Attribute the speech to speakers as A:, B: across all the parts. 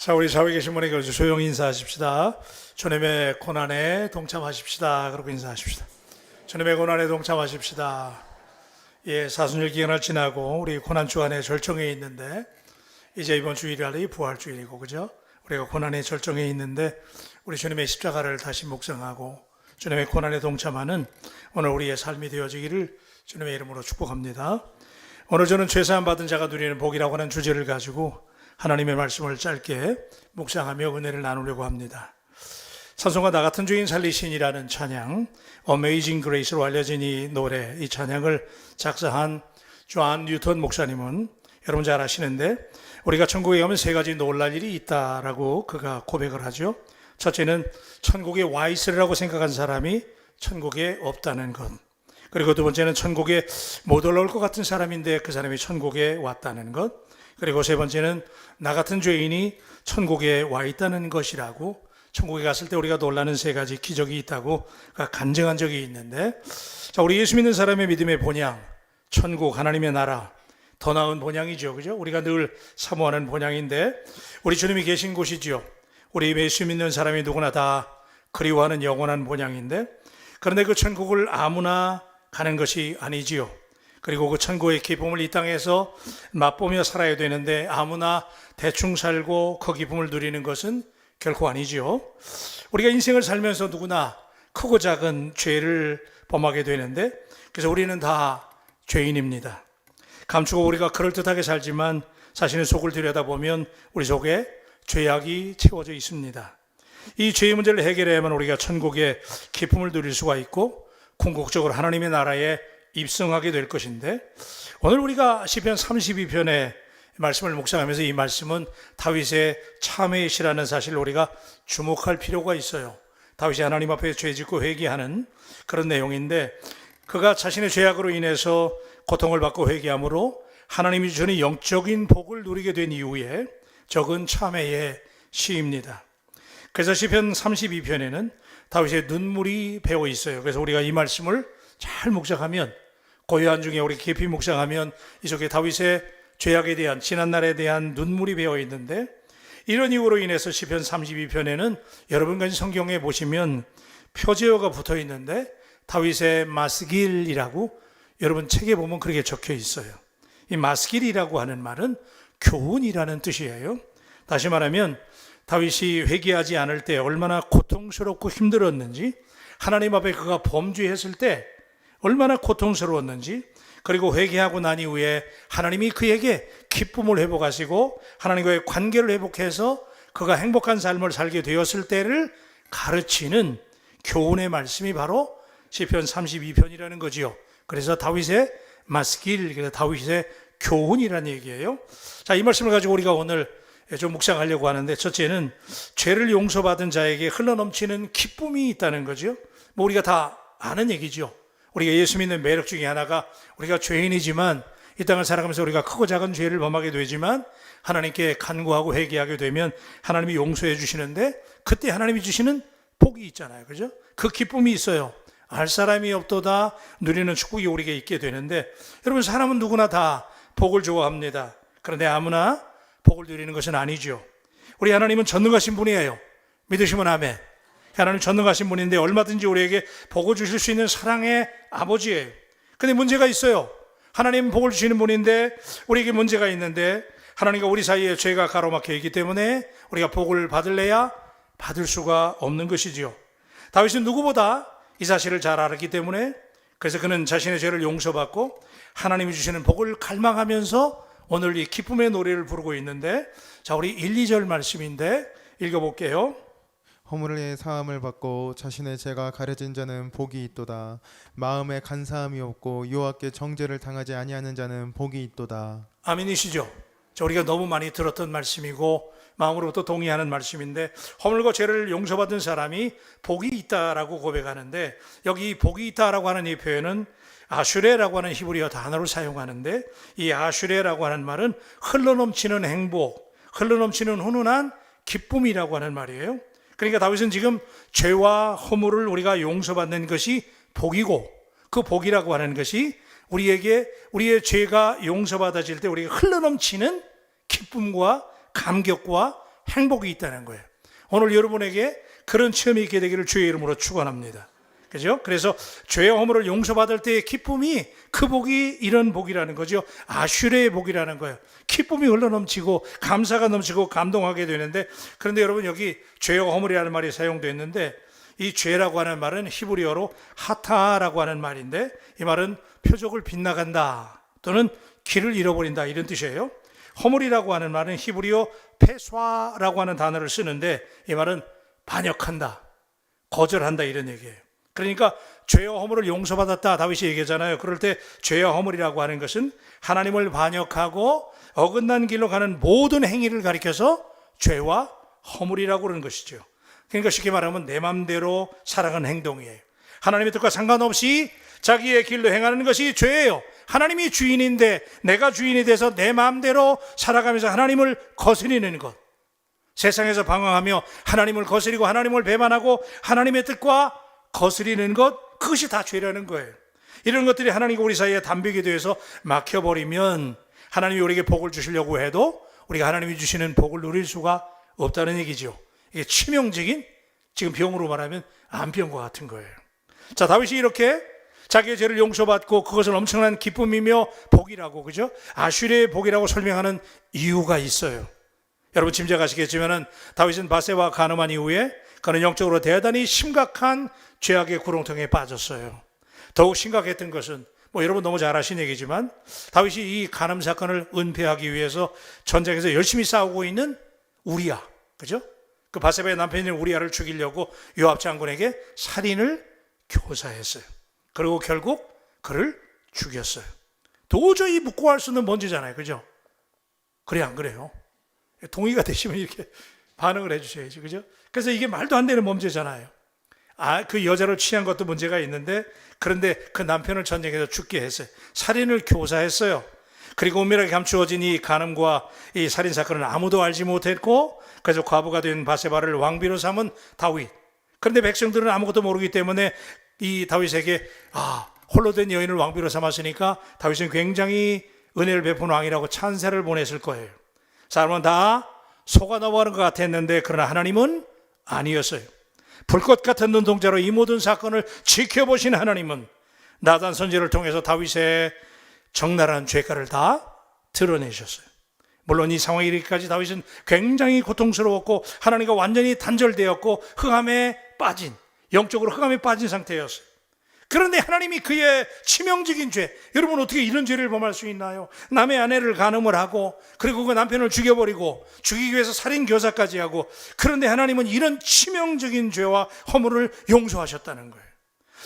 A: 자, 우리 좌우에 계신 분에게 조용히 인사하십시다. 주님의 고난에 동참하십시다. 그러고 인사하십시다. 주님의 고난에 동참하십시다. 예, 사순절 기간을 지나고 우리 고난 주간의 절정에 있는데 이제 이번 주일이 부활 주일이고 그죠? 우리가 고난의 절정에 있는데 우리 주님의 십자가를 다시 묵상하고 주님의 고난에 동참하는 오늘 우리의 삶이 되어지기를 주님의 이름으로 축복합니다. 오늘 저는 죄사함 받은 자가 누리는 복이라고 하는 주제를 가지고 하나님의 말씀을 짧게 묵상하며 은혜를 나누려고 합니다. 찬송가 나 같은 죄인 살리신이라는 찬양, Amazing Grace로 알려진 이 노래, 이 찬양을 작사한 존 뉴턴 목사님은 여러분 잘 아시는데 우리가 천국에 가면 세 가지 놀랄 일이 있다라고 그가 고백을 하죠. 첫째는 천국에 와 있으리라고 생각한 사람이 천국에 없다는 것. 그리고 두 번째는 천국에 못 올라올 것 같은 사람인데 그 사람이 천국에 왔다는 것. 그리고 세 번째는 나 같은 죄인이 천국에 와 있다는 것이라고 천국에 갔을 때 우리가 놀라는 세 가지 기적이 있다고 간증한 적이 있는데 자, 우리 예수 믿는 사람의 믿음의 본향, 천국, 하나님의 나라, 더 나은 본향이죠. 그죠? 우리가 늘 사모하는 본향인데 우리 주님이 계신 곳이지요. 우리 예수 믿는 사람이 누구나 다 그리워하는 영원한 본향인데 그런데 그 천국을 아무나 가는 것이 아니지요. 그리고 그 천국의 기쁨을 이 땅에서 맛보며 살아야 되는데 아무나 대충 살고 그 기쁨을 누리는 것은 결코 아니지요. 우리가 인생을 살면서 누구나 크고 작은 죄를 범하게 되는데 그래서 우리는 다 죄인입니다. 감추고 우리가 그럴듯하게 살지만 자신의 속을 들여다보면 우리 속에 죄악이 채워져 있습니다. 이 죄의 문제를 해결해야만 우리가 천국의 기쁨을 누릴 수가 있고 궁극적으로 하나님의 나라에 입성하게 될 것인데 오늘 우리가 시편 32편의 말씀을 묵상하면서 이 말씀은 다윗의 참회의 시라는 사실을 우리가 주목할 필요가 있어요. 다윗이 하나님 앞에 죄짓고 회개하는 그런 내용인데 그가 자신의 죄악으로 인해서 고통을 받고 회개함으로 하나님이 주는 영적인 복을 누리게 된 이후에 적은 참회의 시입니다. 그래서 시편 32편에는 다윗의 눈물이 배어 있어요. 그래서 우리가 이 말씀을 잘 묵상하면 고요한 중에 우리 깊이 묵상하면 이 속에 다윗의 죄악에 대한 지난날에 대한 눈물이 배어 있는데 이런 이유로 인해서 시편 32편에는 여러분과 성경에 보시면 표제어가 붙어 있는데 다윗의 마스길이라고 여러분 책에 보면 그렇게 적혀 있어요. 이 마스길이라고 하는 말은 교훈이라는 뜻이에요. 다시 말하면 다윗이 회개하지 않을 때 얼마나 고통스럽고 힘들었는지 하나님 앞에 그가 범죄했을 때 얼마나 고통스러웠는지 그리고 회개하고 난 이후에 하나님이 그에게 기쁨을 회복하시고 하나님과의 관계를 회복해서 그가 행복한 삶을 살게 되었을 때를 가르치는 교훈의 말씀이 바로 시편 32편이라는 거지요. 그래서 다윗의 마스길, 그래서 다윗의 교훈이라는 얘기예요. 자, 이 말씀을 가지고 우리가 오늘 좀 묵상하려고 하는데 첫째는 죄를 용서받은 자에게 흘러넘치는 기쁨이 있다는 거죠. 뭐 우리가 다 아는 얘기죠. 우리가 예수 믿는 매력 중에 하나가 우리가 죄인이지만 이 땅을 살아가면서 우리가 크고 작은 죄를 범하게 되지만 하나님께 간구하고 회개하게 되면 하나님이 용서해 주시는데 그때 하나님이 주시는 복이 있잖아요. 그죠? 그 기쁨이 있어요. 알 사람이 없도다 누리는 축복이 우리에게 있게 되는데 여러분 사람은 누구나 다 복을 좋아합니다. 그런데 아무나 복을 누리는 것은 아니죠. 우리 하나님은 전능하신 분이에요. 믿으시면 아멘. 하나님 전능하신 분인데 얼마든지 우리에게 복을 주실 수 있는 사랑의 아버지예요. 근데 문제가 있어요. 하나님 복을 주시는 분인데 우리에게 문제가 있는데 하나님과 우리 사이에 죄가 가로막혀 있기 때문에 우리가 복을 받을래야 받을 수가 없는 것이지요. 다윗은 누구보다 이 사실을 잘 알았기 때문에 그래서 그는 자신의 죄를 용서받고 하나님이 주시는 복을 갈망하면서 오늘 이 기쁨의 노래를 부르고 있는데 자 우리 1, 2절 말씀인데 읽어볼게요.
B: 허물의 사함을 받고 자신의 죄가 가려진 자는 복이 있도다. 마음에 간사함이 없고 여호와께 정죄를 당하지 아니하는 자는 복이 있도다.
A: 아멘이시죠? 자, 우리가 너무 많이 들었던 말씀이고 마음으로부터 동의하는 말씀인데 허물과 죄를 용서받은 사람이 복이 있다라고 고백하는데 여기 복이 있다라고 하는 이 표현은 아슈레라고 하는 히브리어 단어를 사용하는데 이 아슈레라고 하는 말은 흘러넘치는 행복, 흘러넘치는 훈훈한 기쁨이라고 하는 말이에요. 그러니까 다윗은 지금 죄와 허물을 우리가 용서받는 것이 복이고 그 복이라고 하는 것이 우리에게 우리의 죄가 용서받아질 때 우리가 흘러넘치는 기쁨과 감격과 행복이 있다는 거예요. 오늘 여러분에게 그런 체험이 있게 되기를 주의 이름으로 축원합니다. 그죠? 그래서 죄의 허물을 용서받을 때의 기쁨이 그 복이 이런 복이라는 거죠. 아슈레의 복이라는 거예요. 기쁨이 흘러넘치고 감사가 넘치고 감동하게 되는데 그런데 여러분 여기 죄의 허물이라는 말이 사용되어 있는데 이 죄라고 하는 말은 히브리어로 하타라고 하는 말인데 이 말은 표적을 빗나간다 또는 길을 잃어버린다 이런 뜻이에요. 허물이라고 하는 말은 히브리어 페스와라고 하는 단어를 쓰는데 이 말은 반역한다, 거절한다 이런 얘기예요. 그러니까 죄와 허물을 용서받았다 다윗이 얘기하잖아요. 그럴 때 죄와 허물이라고 하는 것은 하나님을 반역하고 어긋난 길로 가는 모든 행위를 가리켜서 죄와 허물이라고 그러는 것이죠. 그러니까 쉽게 말하면 내 맘대로 살아가는 행동이에요. 하나님의 뜻과 상관없이 자기의 길로 행하는 것이 죄예요. 하나님이 주인인데 내가 주인이 돼서 내 마음대로 살아가면서 하나님을 거스리는 것. 세상에서 방황하며 하나님을 거스리고 하나님을 배반하고 하나님의 뜻과 거스리는 것, 그것이 다 죄라는 거예요. 이런 것들이 하나님과 우리 사이에 담백이 되어서 막혀버리면 하나님이 우리에게 복을 주시려고 해도 우리가 하나님이 주시는 복을 누릴 수가 없다는 얘기죠. 이게 치명적인 지금 병으로 말하면 암병과 같은 거예요. 자, 다윗이 이렇게 자기의 죄를 용서받고 그것을 엄청난 기쁨이며 복이라고 그죠? 아슈리의 복이라고 설명하는 이유가 있어요. 여러분 짐작하시겠지만은 다윗은 바세와 가늠한 이후에 그는 영적으로 대단히 심각한 죄악의 구렁텅이에 빠졌어요. 더욱 심각했던 것은 뭐 여러분 너무 잘 아시는 얘기지만 다윗이 이 간음 사건을 은폐하기 위해서 전쟁에서 열심히 싸우고 있는 우리야, 그죠? 그 바세바의 남편인 우리야를 죽이려고 요압 장군에게 살인을 교사했어요. 그리고 결국 그를 죽였어요. 도저히 묵고할 수 없는 문제잖아요, 그죠? 그래 안 그래요? 동의가 되시면 이렇게 반응을 해주셔야지, 그죠? 그래서 이게 말도 안 되는 문제잖아요. 아, 그 여자를 취한 것도 문제가 있는데, 그런데 그 남편을 전쟁에서 죽게 했어요. 살인을 교사했어요. 그리고 은밀하게 감추어진 이 간음과 이 살인 사건을 아무도 알지 못했고, 그래서 과부가 된 바세바를 왕비로 삼은 다윗. 그런데 백성들은 아무것도 모르기 때문에 이 다윗에게 아 홀로 된 여인을 왕비로 삼았으니까 다윗은 굉장히 은혜를 베푼 왕이라고 찬사를 보냈을 거예요. 사람은 다 속아 넘어가는 것 같았는데 그러나 하나님은 아니었어요. 불꽃 같은 눈동자로 이 모든 사건을 지켜보신 하나님은 나단 선지를 통해서 다윗의 적나라한 죄가를 다 드러내셨어요. 물론 이 상황이 이르기까지 다윗은 굉장히 고통스러웠고 하나님과 완전히 단절되었고 흑암에 빠진 영적으로 흑암에 빠진 상태였어요. 그런데 하나님이 그의 치명적인 죄, 여러분 어떻게 이런 죄를 범할 수 있나요? 남의 아내를 간음을 하고, 그리고 그 남편을 죽여버리고, 죽이기 위해서 살인 교사까지 하고, 그런데 하나님은 이런 치명적인 죄와 허물을 용서하셨다는 거예요.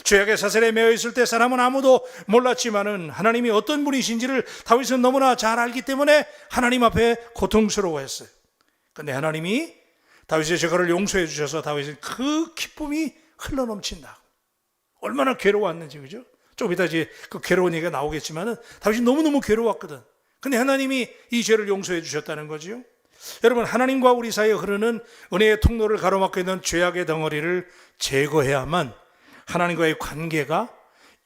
A: 죄악의 사슬에 매여 있을 때 사람은 아무도 몰랐지만은 하나님이 어떤 분이신지를 다윗은 너무나 잘 알기 때문에 하나님 앞에 고통스러워했어요. 근데 하나님이 다윗의 죄가를 용서해 주셔서 다윗은 그 기쁨이 흘러넘친다. 얼마나 괴로웠는지 그죠? 좀 이따 이제 그 괴로운 얘기가 나오겠지만은 다윗이 너무너무 괴로웠거든. 근데 하나님이 이 죄를 용서해 주셨다는 거지요. 여러분 하나님과 우리 사이에 흐르는 은혜의 통로를 가로막고 있는 죄악의 덩어리를 제거해야만 하나님과의 관계가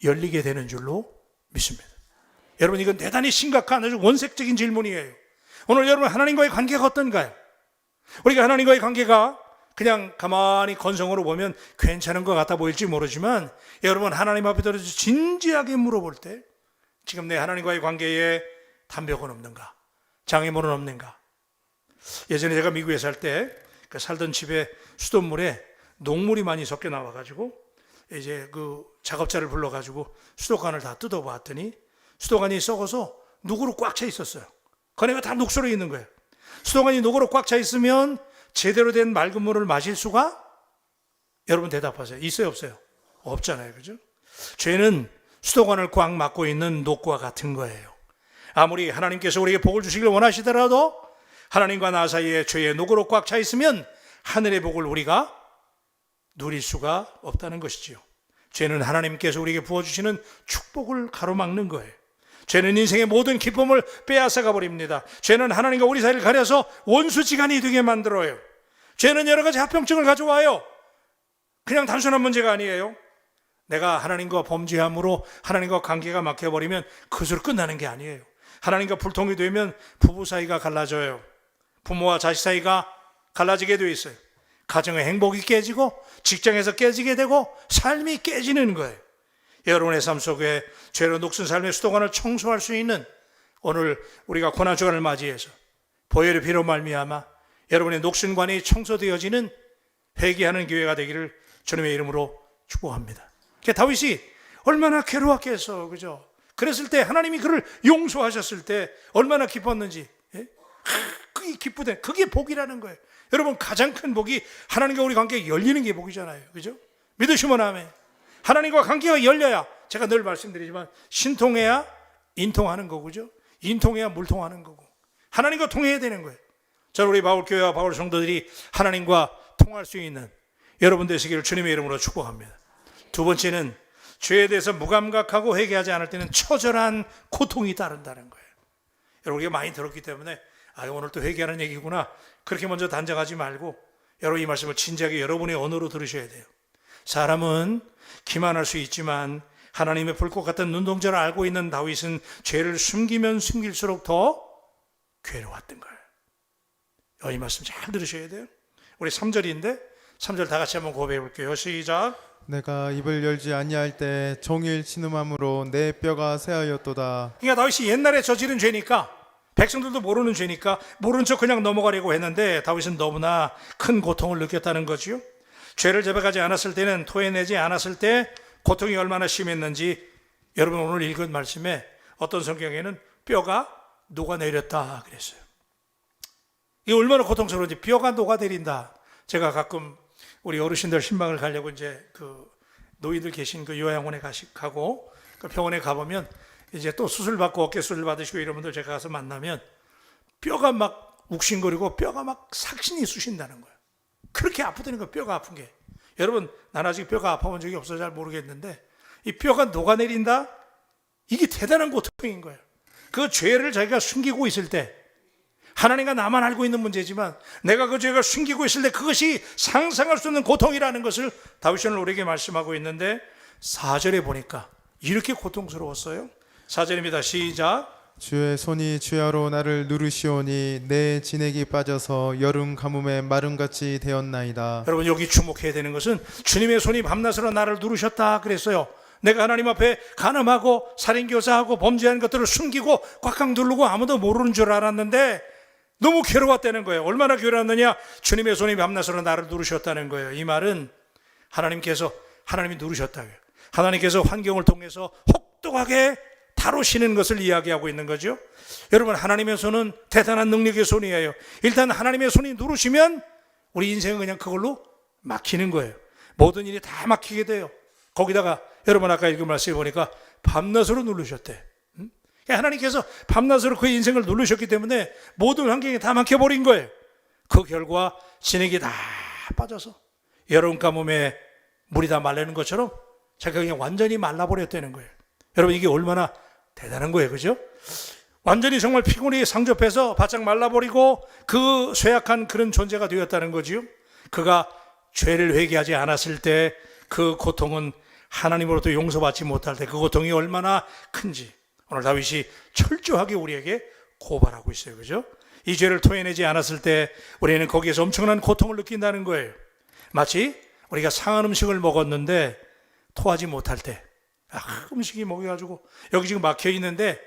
A: 열리게 되는 줄로 믿습니다. 여러분 이건 대단히 심각한 아주 원색적인 질문이에요. 오늘 여러분 하나님과의 관계가 어떤가요? 우리가 하나님과의 관계가 그냥 가만히 건성으로 보면 괜찮은 것 같아 보일지 모르지만 여러분 하나님 앞에 들어서 진지하게 물어볼 때 지금 내 하나님과의 관계에 담벽은 없는가? 장애물은 없는가? 예전에 제가 미국에 살 때 그 살던 집에 수돗물에 녹물이 많이 섞여 나와가지고 이제 그 작업자를 불러가지고 수도관을 다 뜯어봤더니 수도관이 썩어서 누구로 꽉 차 있었어요. 거기가 다 녹슬어 있는 거예요. 수도관이 녹으로 꽉 차 있으면 제대로 된 맑은 물을 마실 수가 여러분 대답하세요. 있어요, 없어요? 없잖아요. 그죠? 죄는 수도관을 꽉 막고 있는 녹과 같은 거예요. 아무리 하나님께서 우리에게 복을 주시길 원하시더라도 하나님과 나 사이에 죄의 녹으로 꽉 차 있으면 하늘의 복을 우리가 누릴 수가 없다는 것이지요. 죄는 하나님께서 우리에게 부어주시는 축복을 가로막는 거예요. 죄는 인생의 모든 기쁨을 빼앗아가 버립니다. 죄는 하나님과 우리 사이를 가려서 원수지간이 되게 만들어요. 죄는 여러 가지 합병증을 가져와요. 그냥 단순한 문제가 아니에요. 내가 하나님과 범죄함으로 하나님과 관계가 막혀버리면 그것으로 끝나는 게 아니에요. 하나님과 불통이 되면 부부 사이가 갈라져요. 부모와 자식 사이가 갈라지게 되어 있어요. 가정의 행복이 깨지고 직장에서 깨지게 되고 삶이 깨지는 거예요. 여러분의 삶 속에 죄로 녹슨 삶의 수도관을 청소할 수 있는 오늘 우리가 고난 주간을 맞이해서 보혈의 피로 말미암아 여러분의 녹슨관이 청소되어지는 회개하는 교회가 되기를 주님의 이름으로 축복합니다. 그 다윗이 얼마나 괴로웠겠어, 그죠? 그랬을 때 하나님이 그를 용서하셨을 때 얼마나 기뻤는지, 예? 그게 기쁘대. 그게 복이라는 거예요. 여러분 가장 큰 복이 하나님과 우리 관계가 열리는 게 복이잖아요, 그죠? 믿으시면 아멘. 하나님과 관계가 열려야 제가 늘 말씀드리지만 신통해야 인통하는 거고죠. 인통해야 물통하는 거고 하나님과 통해야 되는 거예요. 저는 우리 바울 교회와 바울 성도들이 하나님과 통할 수 있는 여러분 되시기를 주님의 이름으로 축복합니다. 두 번째는 죄에 대해서 무감각하고 회개하지 않을 때는 처절한 고통이 따른다는 거예요. 여러분 우리가 많이 들었기 때문에 아 오늘 또 회개하는 얘기구나 그렇게 먼저 단정하지 말고 여러분 이 말씀을 진지하게 여러분의 언어로 들으셔야 돼요. 사람은 기만할 수 있지만 하나님의 불꽃 같은 눈동자를 알고 있는 다윗은 죄를 숨기면 숨길수록 더 괴로웠던 거예요. 어, 이 말씀 잘 들으셔야 돼요. 우리 3절인데 3절 다 같이 한번 고백해 볼게요. 시작.
B: 내가 입을 열지 아니할 때 종일 신음함으로 내 뼈가 새하였도다.
A: 그러니까 다윗이 옛날에 저지른 죄니까 백성들도 모르는 죄니까 모른 척 그냥 넘어가려고 했는데 다윗은 너무나 큰 고통을 느꼈다는 거지요. 죄를 제백하지 않았을 때는 토해내지 않았을 때 고통이 얼마나 심했는지 여러분 오늘 읽은 말씀에 어떤 성경에는 뼈가 녹아내렸다 그랬어요. 이게 얼마나 고통스러운지 뼈가 녹아내린다. 제가 가끔 우리 어르신들 신방을 가려고 이제 그 노인들 계신 그 요양원에 가시, 가고 그 병원에 가보면 이제 또 수술 받고 어깨 수술 받으시고 이런 분들 제가 가서 만나면 뼈가 막 욱신거리고 뼈가 막 삭신이 쑤신다는 거예요. 그렇게 아프다는 거예요. 뼈가 아픈 게. 여러분, 난 아직 뼈가 아파본 적이 없어서 잘 모르겠는데 이 뼈가 녹아내린다? 이게 대단한 고통인 거예요. 그 죄를 자기가 숨기고 있을 때 하나님과 나만 알고 있는 문제지만 내가 그 죄가 숨기고 있을 때 그것이 상상할 수 없는 고통이라는 것을 다윗은 우리에게 말씀하고 있는데 4절에 보니까 이렇게 고통스러웠어요. 4절입니다. 시작.
B: 주의 손이 주야로 나를 누르시오니 내 진액이 빠져서 여름 가뭄에 마름같이 되었나이다.
A: 여러분 여기 주목해야 되는 것은 주님의 손이 밤낮으로 나를 누르셨다 그랬어요. 내가 하나님 앞에 간음하고 살인교사하고 범죄한 것들을 숨기고 꽉꽉 누르고 아무도 모르는 줄 알았는데 너무 괴로웠다는 거예요. 얼마나 괴로웠느냐? 주님의 손이 밤낮으로 나를 누르셨다는 거예요. 이 말은 하나님께서 하나님이 누르셨다고요. 하나님께서 환경을 통해서 혹독하게 다루시는 것을 이야기하고 있는 거죠. 여러분 하나님의 손은 대단한 능력의 손이에요. 일단 하나님의 손이 누르시면 우리 인생은 그냥 그걸로 막히는 거예요. 모든 일이 다 막히게 돼요. 거기다가 여러분 아까 읽은 말씀에 보니까 밤낮으로 누르셨대. 음? 하나님께서 밤낮으로 그의 인생을 누르셨기 때문에 모든 환경이 다 막혀버린 거예요. 그 결과 진액이 다 빠져서 여름 가뭄에 물이 다 말리는 것처럼 자기가 그냥 완전히 말라버렸다는 거예요. 여러분 이게 얼마나 대단한 거예요, 그죠? 완전히 정말 피곤이 상접해서 바짝 말라버리고 그 쇠약한 그런 존재가 되었다는 거지요. 그가 죄를 회개하지 않았을 때 그 고통은 하나님으로부터 용서받지 못할 때 그 고통이 얼마나 큰지 오늘 다윗이 철저하게 우리에게 고발하고 있어요. 그죠? 이 죄를 토해내지 않았을 때 우리는 거기에서 엄청난 고통을 느낀다는 거예요. 마치 우리가 상한 음식을 먹었는데 토하지 못할 때 아, 음식이 먹여가지고 여기 지금 막혀 있는데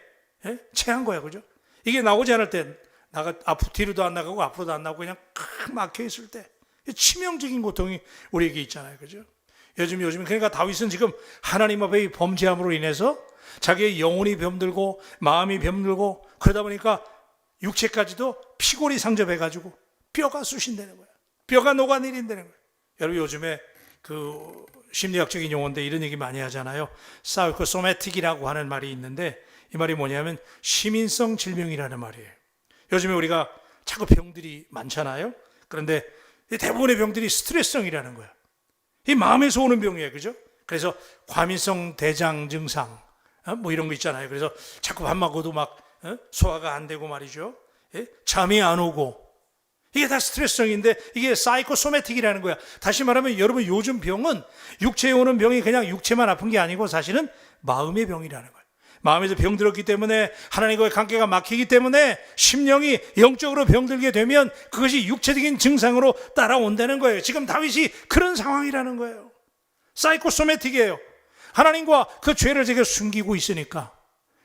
A: 예? 체한 거야, 그죠? 이게 나오지 않을 때 나가 앞 뒤로도 안 나가고 앞으로도 안 나가고 그냥 칵 막혀 있을 때 치명적인 고통이 우리에게 있잖아요, 그죠? 요즘 요즘 그러니까 다윗은 지금 하나님 앞에 범죄함으로 인해서 자기의 영혼이 병들고 마음이 병들고 그러다 보니까 육체까지도 피골이 상접해가지고 뼈가 쑤신다는 거야. 뼈가 녹아내린다는 거야. 여러분 요즘에 그 심리학적인 용어인데 이런 얘기 많이 하잖아요. 사이코소매틱이라고 하는 말이 있는데 이 말이 뭐냐면 시민성 질병이라는 말이에요. 요즘에 우리가 자꾸 병들이 많잖아요. 그런데 대부분의 병들이 스트레스성이라는 거야. 이 마음에서 오는 병이에요. 그죠? 그래서 과민성 대장 증상 어? 뭐 이런 거 있잖아요. 그래서 자꾸 밥 먹어도 막 어? 소화가 안 되고 말이죠. 예? 잠이 안 오고 이게 다 스트레스성인데 이게 사이코소매틱이라는 거야. 다시 말하면 여러분 요즘 병은 육체에 오는 병이 그냥 육체만 아픈 게 아니고 사실은 마음의 병이라는 거야. 마음에서 병들었기 때문에 하나님과의 관계가 막히기 때문에 심령이 영적으로 병들게 되면 그것이 육체적인 증상으로 따라온다는 거예요. 지금 다윗이 그런 상황이라는 거예요. 사이코소매틱이에요. 하나님과 그 죄를 제게 숨기고 있으니까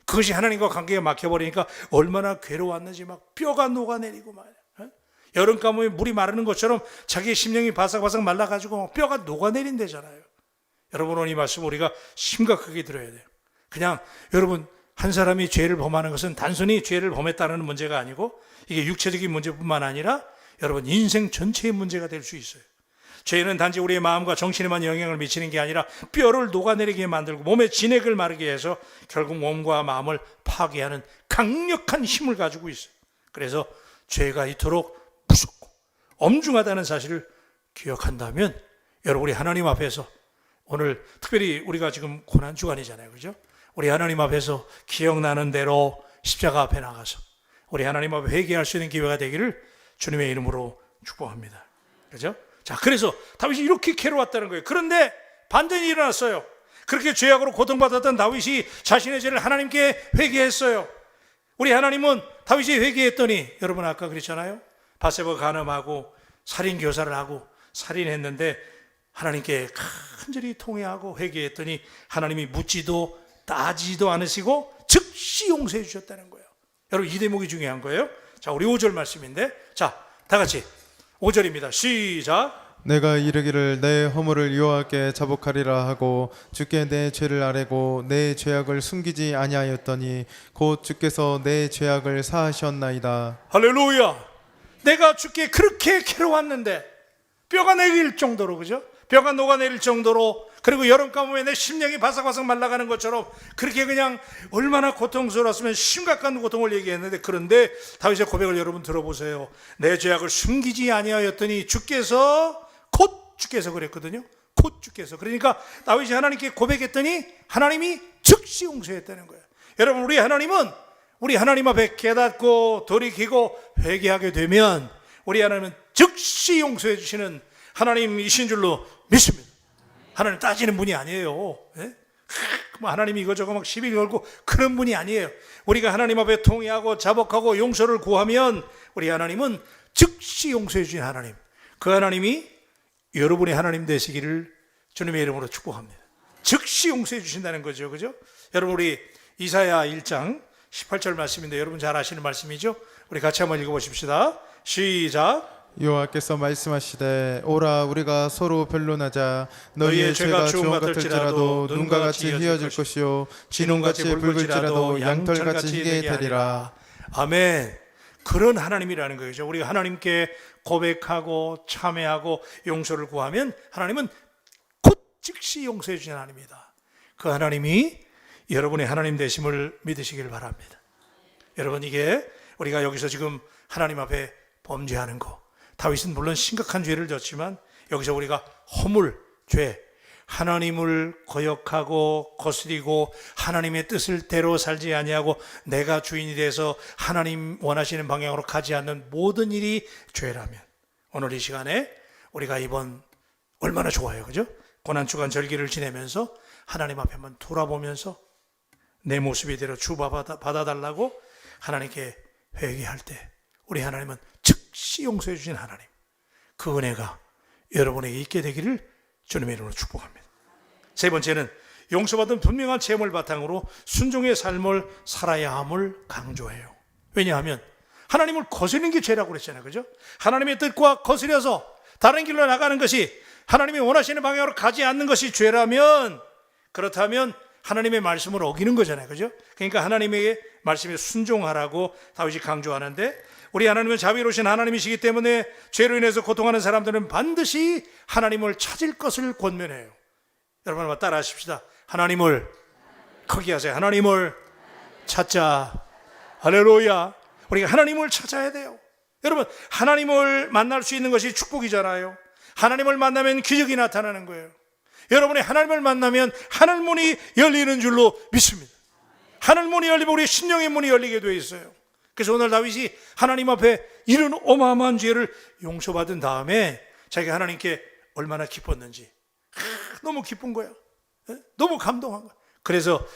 A: 그것이 하나님과 관계가 막혀버리니까 얼마나 괴로웠는지 막 뼈가 녹아내리고 말이야. 어? 여름 가뭄에 물이 마르는 것처럼 자기의 심령이 바삭바삭 말라가지고 뼈가 녹아내린대잖아요. 여러분 오늘 이 말씀 우리가 심각하게 들어야 돼요. 그냥 여러분 한 사람이 죄를 범하는 것은 단순히 죄를 범했다는 문제가 아니고 이게 육체적인 문제뿐만 아니라 여러분 인생 전체의 문제가 될 수 있어요. 죄는 단지 우리의 마음과 정신에만 영향을 미치는 게 아니라 뼈를 녹아내리게 만들고 몸의 진액을 마르게 해서 결국 몸과 마음을 파괴하는 강력한 힘을 가지고 있어요. 그래서 죄가 이토록 무섭고 엄중하다는 사실을 기억한다면 여러분이 하나님 앞에서 오늘 특별히 우리가 지금 고난 주간이잖아요. 그죠? 우리 하나님 앞에서 기억나는 대로 십자가 앞에 나가서 우리 하나님 앞에 회개할 수 있는 기회가 되기를 주님의 이름으로 축복합니다. 그죠? 자, 그래서 다윗이 이렇게 괴로웠다는 거예요. 그런데 반전이 일어났어요. 그렇게 죄악으로 고통받았던 다윗이 자신의 죄를 하나님께 회개했어요. 우리 하나님은 다윗이 회개했더니 여러분 아까 그랬잖아요. 바세바 간음하고 살인 교사를 하고 살인했는데 하나님께 간절히 통회하고 회개했더니 하나님이 묻지도 따지도 않으시고 즉시 용서해 주셨다는 거예요. 여러분 이 대목이 중요한 거예요. 자, 우리 5절 말씀인데 자, 다 같이 5절입니다. 시작.
B: 내가 이르기를 내 허물을 여호와께 자복하리라 하고 주께 내 죄를 아뢰고 내 죄악을 숨기지 아니하였더니 곧 주께서 내 죄악을 사하셨나이다.
A: 할렐루야. 내가 죽게 그렇게 괴로웠는데 뼈가 내릴 정도로 그죠? 뼈가 녹아내릴 정도로 그리고 여름 가뭄에 내 심령이 바삭바삭 말라가는 것처럼 그렇게 그냥 얼마나 고통스러웠으면 심각한 고통을 얘기했는데 그런데 다윗의 고백을 여러분 들어보세요. 내 죄악을 숨기지 아니하였더니 주께서 곧 주께서 그랬거든요. 곧 주께서 그러니까 다윗이 하나님께 고백했더니 하나님이 즉시 용서했다는 거예요. 여러분 우리 하나님은 우리 하나님 앞에 깨닫고 돌이키고 회개하게 되면 우리 하나님은 즉시 용서해 주시는 하나님이신 줄로 믿습니다. 하나님 따지는 분이 아니에요. 예? 뭐 하나님이 이거저거 막 시비 걸고 그런 분이 아니에요. 우리가 하나님 앞에 통회하고 자복하고 용서를 구하면 우리 하나님은 즉시 용서해 주신 하나님. 그 하나님이 여러분의 하나님 되시기를 주님의 이름으로 축복합니다. 즉시 용서해 주신다는 거죠. 그죠? 여러분 우리 이사야 1장 18절 말씀인데 여러분 잘 아시는 말씀이죠? 우리 같이 한번 읽어 보십시다. 시작.
B: 여호와께서 말씀하시되 오라 우리가 서로 변론하자 너희의 죄가 주홍 같을지라도 눈과 같이 희어질 것이요 진홍같이 붉을지라도 양털같이 희게 되리라
A: 아멘. 그런 하나님이라는 거죠. 우리가 하나님께 고백하고 참회하고 용서를 구하면 하나님은 곧 즉시 용서해 주신 하나님이다. 그 하나님이 여러분의 하나님 되심을 믿으시길 바랍니다. 여러분 이게 우리가 여기서 지금 하나님 앞에 범죄하는 거 다윗은 물론 심각한 죄를 졌지만 여기서 우리가 허물, 죄, 하나님을 거역하고 거스리고 하나님의 뜻을 대로 살지 아니하고 내가 주인이 돼서 하나님 원하시는 방향으로 가지 않는 모든 일이 죄라면 오늘 이 시간에 우리가 이번 얼마나 좋아요, 그죠? 고난 주간 절기를 지내면서 하나님 앞에 한번 돌아보면서 내 모습 이대로 주 받아- 받아달라고 하나님께 회개할 때 우리 하나님은 즉 시 용서해 주신 하나님 그 은혜가 여러분에게 있게 되기를 주님의 이름으로 축복합니다. 세 번째는 용서받은 분명한 체험을 바탕으로 순종의 삶을 살아야 함을 강조해요. 왜냐하면 하나님을 거스르는 게 죄라고 그랬잖아요. 그죠? 하나님의 뜻과 거스려서 다른 길로 나가는 것이 하나님이 원하시는 방향으로 가지 않는 것이 죄라면 그렇다면 하나님의 말씀을 어기는 거잖아요. 그죠? 그러니까 하나님의 말씀에 순종하라고 다윗이 강조하는데 우리 하나님은 자비로우신 하나님이시기 때문에 죄로 인해서 고통하는 사람들은 반드시 하나님을 찾을 것을 권면해요. 여러분 한번 따라 하십시다. 하나님을 크게 하세요. 하나님을 찾자. 할렐루야. 우리가 하나님을 찾아야 돼요. 여러분, 하나님을 만날 수 있는 것이 축복이잖아요. 하나님을 만나면 기적이 나타나는 거예요. 여러분이 하나님을 만나면 하늘 문이 열리는 줄로 믿습니다. 하늘 문이 열리면 우리 심령의 문이 열리게 되어 있어요. 그래서 오늘 다윗이 하나님 앞에 이런 어마어마한 죄를 용서받은 다음에 자기가 하나님께 얼마나 기뻤는지 하, 너무 기쁜 거야. 예? 너무 감동한 거야. 그래서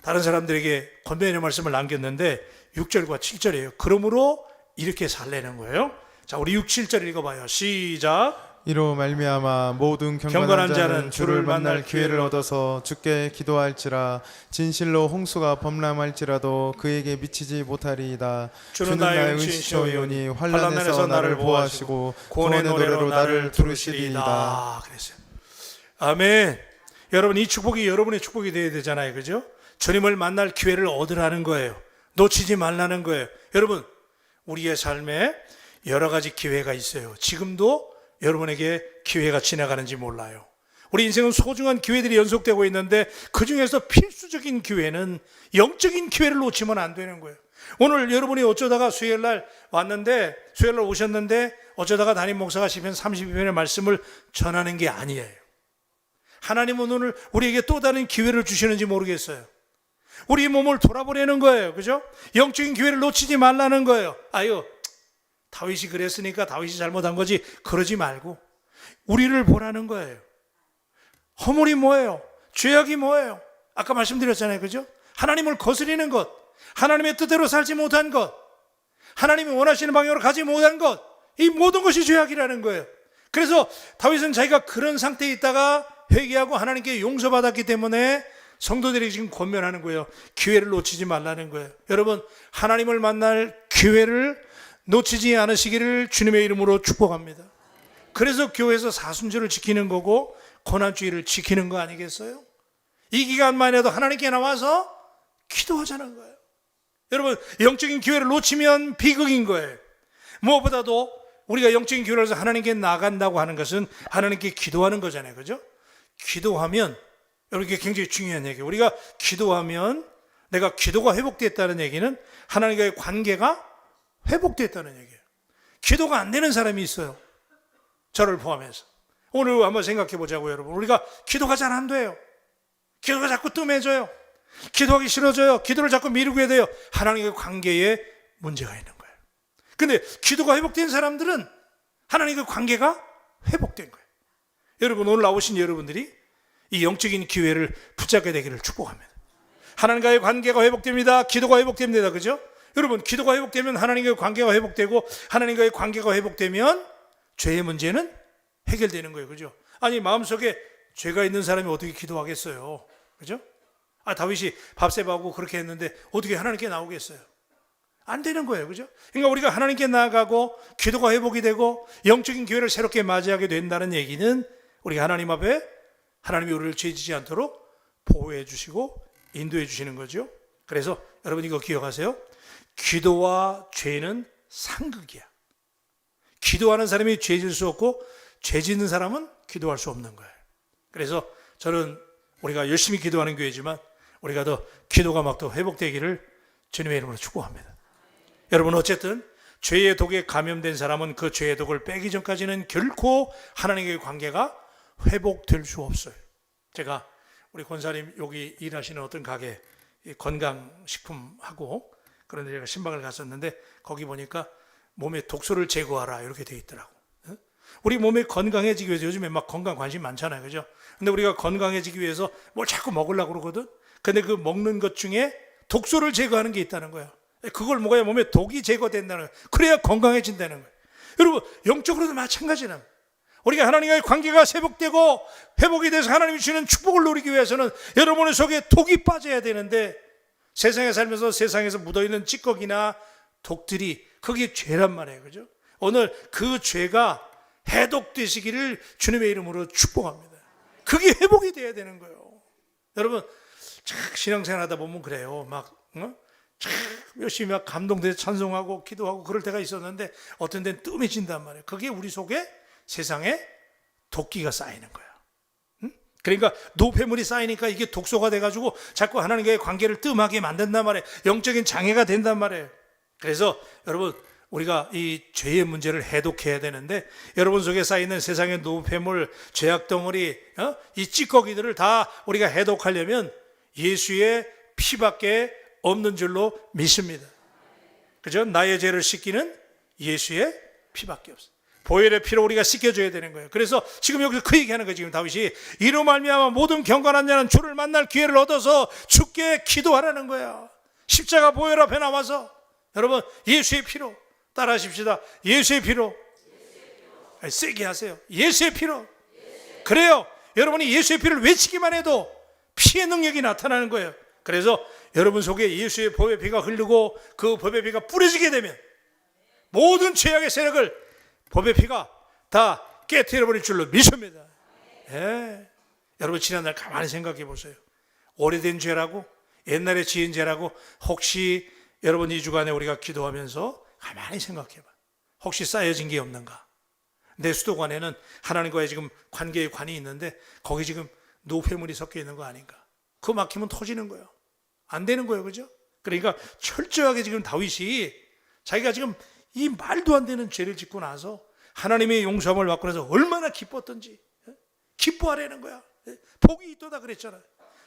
A: 다른 사람들에게 권면의 말씀을 남겼는데 6절과 7절이에요. 그러므로 이렇게 살래는 거예요. 자, 우리 6, 7절 읽어봐요. 시작.
B: 이로 말미암아 모든 경건한 자는 주를 만날 기회를 얻어서 주께 기도할지라 진실로 홍수가 범람할지라도 그에게 미치지 못하리이다
A: 주는 나의 은신시오니
B: 환란에서 나를 보호하시고 구원의 노래로 나를 부르시리이다
A: 그랬어요. 아멘. 여러분 이 축복이 여러분의 축복이 되어야 되잖아요. 그죠? 주님을 만날 기회를 얻으라는 거예요. 놓치지 말라는 거예요. 여러분 우리의 삶에 여러 가지 기회가 있어요. 지금도 여러분에게 기회가 지나가는지 몰라요. 우리 인생은 소중한 기회들이 연속되고 있는데 그 중에서 필수적인 기회는 영적인 기회를 놓치면 안 되는 거예요. 오늘 여러분이 어쩌다가 수요일 날 왔는데 수요일 날 오셨는데 어쩌다가 담임 목사가 시편 32편의 말씀을 전하는 게 아니에요. 하나님은 오늘 우리에게 또 다른 기회를 주시는지 모르겠어요. 우리 몸을 돌아보려는 거예요. 그죠? 영적인 기회를 놓치지 말라는 거예요. 아유, 다윗이 그랬으니까 다윗이 잘못한 거지. 그러지 말고 우리를 보라는 거예요. 허물이 뭐예요? 죄악이 뭐예요? 아까 말씀드렸잖아요. 그죠? 하나님을 거스리는 것, 하나님의 뜻대로 살지 못한 것, 하나님이 원하시는 방향으로 가지 못한 것, 이 모든 것이 죄악이라는 거예요. 그래서 다윗은 자기가 그런 상태에 있다가 회개하고 하나님께 용서받았기 때문에 성도들이 지금 권면하는 거예요. 기회를 놓치지 말라는 거예요. 여러분, 하나님을 만날 기회를 놓치지 않으시기를 주님의 이름으로 축복합니다. 그래서 교회에서 사순절을 지키는 거고 고난주의를 지키는 거 아니겠어요? 이 기간만 해도 하나님께 나와서 기도하자는 거예요. 여러분, 영적인 기회를 놓치면 비극인 거예요. 무엇보다도 우리가 영적인 기회를 해서 하나님께 나간다고 하는 것은 하나님께 기도하는 거잖아요. 그죠? 기도하면, 여러분, 이게 굉장히 중요한 얘기예요. 우리가 기도하면 내가 기도가 회복됐다는 얘기는 하나님과의 관계가 회복됐다는 얘기예요. 기도가 안 되는 사람이 있어요. 저를 포함해서. 오늘 한번 생각해 보자고 여러분. 우리가 기도가 잘 안 돼요. 기도가 자꾸 뜸해져요. 기도하기 싫어져요. 기도를 자꾸 미루게 돼요. 하나님과의 관계에 문제가 있는 거예요. 근데 기도가 회복된 사람들은 하나님과의 관계가 회복된 거예요. 여러분 오늘 나오신 여러분들이 이 영적인 기회를 붙잡게 되기를 축복합니다. 하나님과의 관계가 회복됩니다. 기도가 회복됩니다. 그죠? 여러분, 기도가 회복되면 하나님과의 관계가 회복되고 하나님과의 관계가 회복되면 죄의 문제는 해결되는 거예요. 그죠? 아니, 마음속에 죄가 있는 사람이 어떻게 기도하겠어요? 그죠? 아, 다윗이 밥세바하고 그렇게 했는데 어떻게 하나님께 나오겠어요? 안 되는 거예요. 그죠? 그러니까 우리가 하나님께 나아가고 기도가 회복이 되고 영적인 기회를 새롭게 맞이하게 된다는 얘기는 우리가 하나님 앞에 하나님이 우리를 죄지지 않도록 보호해 주시고 인도해 주시는 거죠. 그래서 여러분 이거 기억하세요. 기도와 죄는 상극이야. 기도하는 사람이 죄질 수 없고 죄 짓는 사람은 기도할 수 없는 거예요. 그래서 저는 우리가 열심히 기도하는 교회지만 우리가 더 기도가 막 더 회복되기를 주님의 이름으로 축복합니다. 여러분 어쨌든 죄의 독에 감염된 사람은 그 죄의 독을 빼기 전까지는 결코 하나님과의 관계가 회복될 수 없어요. 제가 우리 권사님 여기 일하시는 어떤 가게 건강식품하고 그런데 제가 신방을 갔었는데 거기 보니까 몸에 독소를 제거하라 이렇게 돼 있더라고. 어? 우리 몸이 건강해지기 위해서 요즘에 막 건강 관심 많잖아요. 그죠? 근데 우리가 건강해지기 위해서 뭘 자꾸 먹으려고 그러거든? 근데 그 먹는 것 중에 독소를 제거하는 게 있다는 거야. 그걸 먹어야 몸에 독이 제거된다는 거야. 그래야 건강해진다는 거야. 여러분, 영적으로도 마찬가지는 우리가 하나님과의 관계가 회복되고 회복이 돼서 하나님이 주시는 축복을 누리기 위해서는 여러분의 속에 독이 빠져야 되는데 세상에 살면서 세상에서 묻어있는 찌꺼기나 독들이 그게 죄란 말이에요. 그죠? 오늘 그 죄가 해독되시기를 주님의 이름으로 축복합니다. 그게 회복이 돼야 되는 거예요. 여러분, 참 신앙생활 하다 보면 그래요. 막, 어? 참 열심히 막 감동돼서 찬송하고 기도하고 그럴 때가 있었는데 어떤 데는 뜸해진단 말이에요. 그게 우리 속에 세상에 도끼가 쌓이는 거야. 응? 그러니까 노폐물이 쌓이니까 이게 독소가 돼가지고 자꾸 하나님과의 관계를 뜸하게 만든단 말이에요. 영적인 장애가 된단 말이에요. 그래서 여러분 우리가 이 죄의 문제를 해독해야 되는데 여러분 속에 쌓이는 세상의 노폐물, 죄악 덩어리, 어? 이 찌꺼기들을 다 우리가 해독하려면 예수의 피밖에 없는 줄로 믿습니다. 그죠? 나의 죄를 씻기는 예수의 피밖에 없어요. 보혈의 피로 우리가 씻겨줘야 되는 거예요. 그래서 지금 여기서 그 얘기하는 거예요. 지금 다윗이 이로 말미암아 모든 경건한 자는 주를 만날 기회를 얻어서 주께 기도하라는 거야. 십자가 보혈 앞에 나와서 여러분 예수의 피로 따라하십시다. 예수의 피로 아니, 세게 하세요. 예수의 피로. 그래요. 여러분이 예수의 피를 외치기만 해도 피의 능력이 나타나는 거예요. 그래서 여러분 속에 예수의 법의 피가 흐르고 그 법의 피가 뿌려지게 되면 모든 죄악의 세력을 법의 피가 다 깨뜨려 버릴 줄로 믿습니다. 예. 여러분 지난날 가만히 생각해 보세요. 오래된 죄라고 옛날에 지은 죄라고 혹시 여러분 이 주간에 우리가 기도하면서 가만히 생각해 봐. 혹시 쌓여진 게 없는가? 내 수도관에는 하나님과의 지금 관계의 관이 있는데 거기 지금 노폐물이 섞여 있는 거 아닌가? 그거 막히면 터지는 거예요. 안 되는 거예요. 그죠? 그러니까 철저하게 지금 다윗이 자기가 지금 이 말도 안 되는 죄를 짓고 나서 하나님의 용서함을 받고 나서 얼마나 기뻤던지 예? 기뻐하라는 거야. 예? 복이 있도다 그랬잖아요.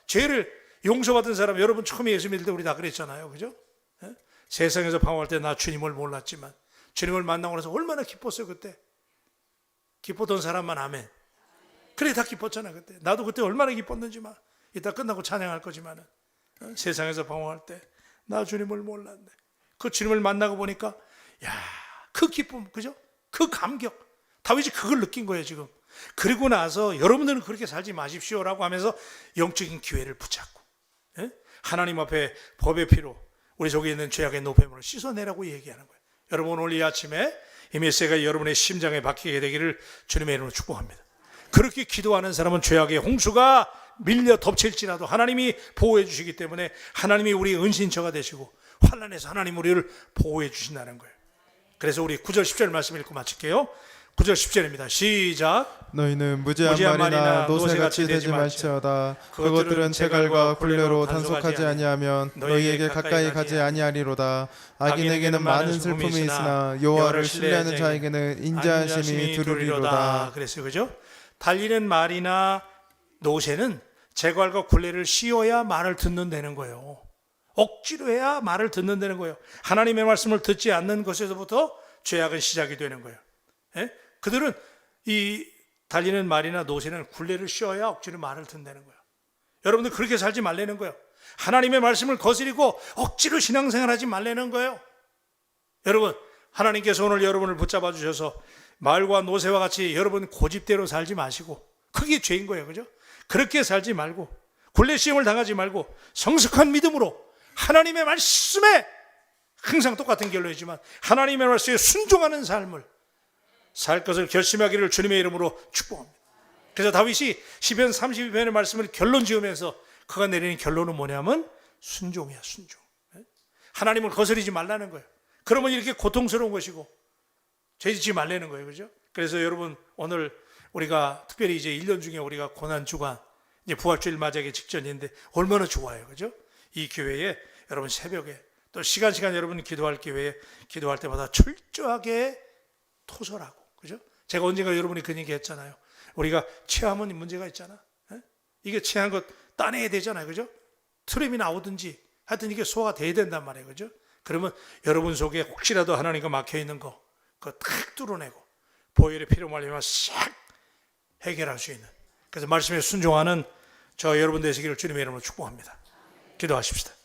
A: 죄를 용서받은 사람 여러분 처음에 예수 믿을 때 우리 다 그랬잖아요. 그죠? 예? 세상에서 방황할 때 나 주님을 몰랐지만 주님을 만나고 나서 얼마나 기뻤어요 그때. 기뻤던 사람만 아멘. 그래 다 기뻤잖아 그때. 나도 그때 얼마나 기뻤는지만 이따 끝나고 찬양할 거지만은 어? 세상에서 방황할 때 나 주님을 몰랐네. 그 주님을 만나고 보니까 야, 그 기쁨, 그죠? 그 감격. 다윗이 그걸 느낀 거예요, 지금. 그리고 나서 여러분들은 그렇게 살지 마십시오라고 하면서 영적인 기회를 붙잡고 예? 하나님 앞에 법의 피로 우리 속에 있는 죄악의 노폐물을 씻어내라고 얘기하는 거예요. 여러분 오늘 이 아침에 이 메시지가 여러분의 심장에 박히게 되기를 주님의 이름으로 축복합니다. 그렇게 기도하는 사람은 죄악의 홍수가 밀려 덮칠지라도 하나님이 보호해 주시기 때문에 하나님이 우리 은신처가 되시고 환란에서 하나님 우리를 보호해 주신다는 거예요. 그래서 우리 9절 10절 말씀 읽고 마칠게요. 9절 10절입니다. 시작.
B: 너희는 무지한,
A: 무지한 말이나
B: 노새같이 되지 말지어다 그것들은 제갈과 굴레로 단속하지 아니하면 너희에게 가까이 가지 아니하리로다 악인에게는 많은 슬픔이 있으나 여호와를 신뢰하는 자에게는 인자하심이 두루리로다
A: 그랬어요. 그죠? 달리는 말이나 노새는 제갈과 굴레를 씌워야 말을 듣는다는 거예요. 억지로 해야 말을 듣는다는 거예요. 하나님의 말씀을 듣지 않는 것에서부터 죄악은 시작이 되는 거예요. 예? 그들은 이 달리는 말이나 노새는 굴레를 씌워야 억지로 말을 듣는다는 거예요. 여러분들 그렇게 살지 말라는 거예요. 하나님의 말씀을 거스리고 억지로 신앙생활하지 말라는 거예요. 여러분 하나님께서 오늘 여러분을 붙잡아 주셔서 말과 노새와 같이 여러분 고집대로 살지 마시고 그게 죄인 거예요. 그죠? 그렇게 살지 말고 굴레 시험을 당하지 말고 성숙한 믿음으로 하나님의 말씀에 항상 똑같은 결론이지만 하나님의 말씀에 순종하는 삶을 살 것을 결심하기를 주님의 이름으로 축복합니다. 그래서 다윗이 시편 32편의 말씀을 결론 지으면서 그가 내리는 결론은 뭐냐면 순종이야, 순종. 하나님을 거스르지 말라는 거예요. 그러면 이렇게 고통스러운 것이고 죄짓지 말라는 거예요. 그죠? 그래서 여러분 오늘 우리가 특별히 이제 1년 중에 우리가 고난 주간 이제 부활주일 맞이하기 직전인데 얼마나 좋아요. 그죠? 이 교회에 여러분 새벽에 또 시간 시간 여러분 기도할 기회에 기도할 때마다 철저하게 토설하고 그죠? 제가 언젠가 여러분이 그 얘기 했잖아요. 우리가 체하면 문제가 있잖아. 에? 이게 체한 것 따내야 되잖아요. 그죠? 트림이 나오든지 하여튼 이게 소화가 돼야 된단 말이에요. 그죠? 그러면 여러분 속에 혹시라도 하나님과 막혀 있는 거 그거 탁 뚫어내고 보혈의 피로 말미암아 싹 해결할 수 있는 그래서 말씀에 순종하는 저 여러분 되시기를 주님의 이름으로 축복합니다. 기도하십시다.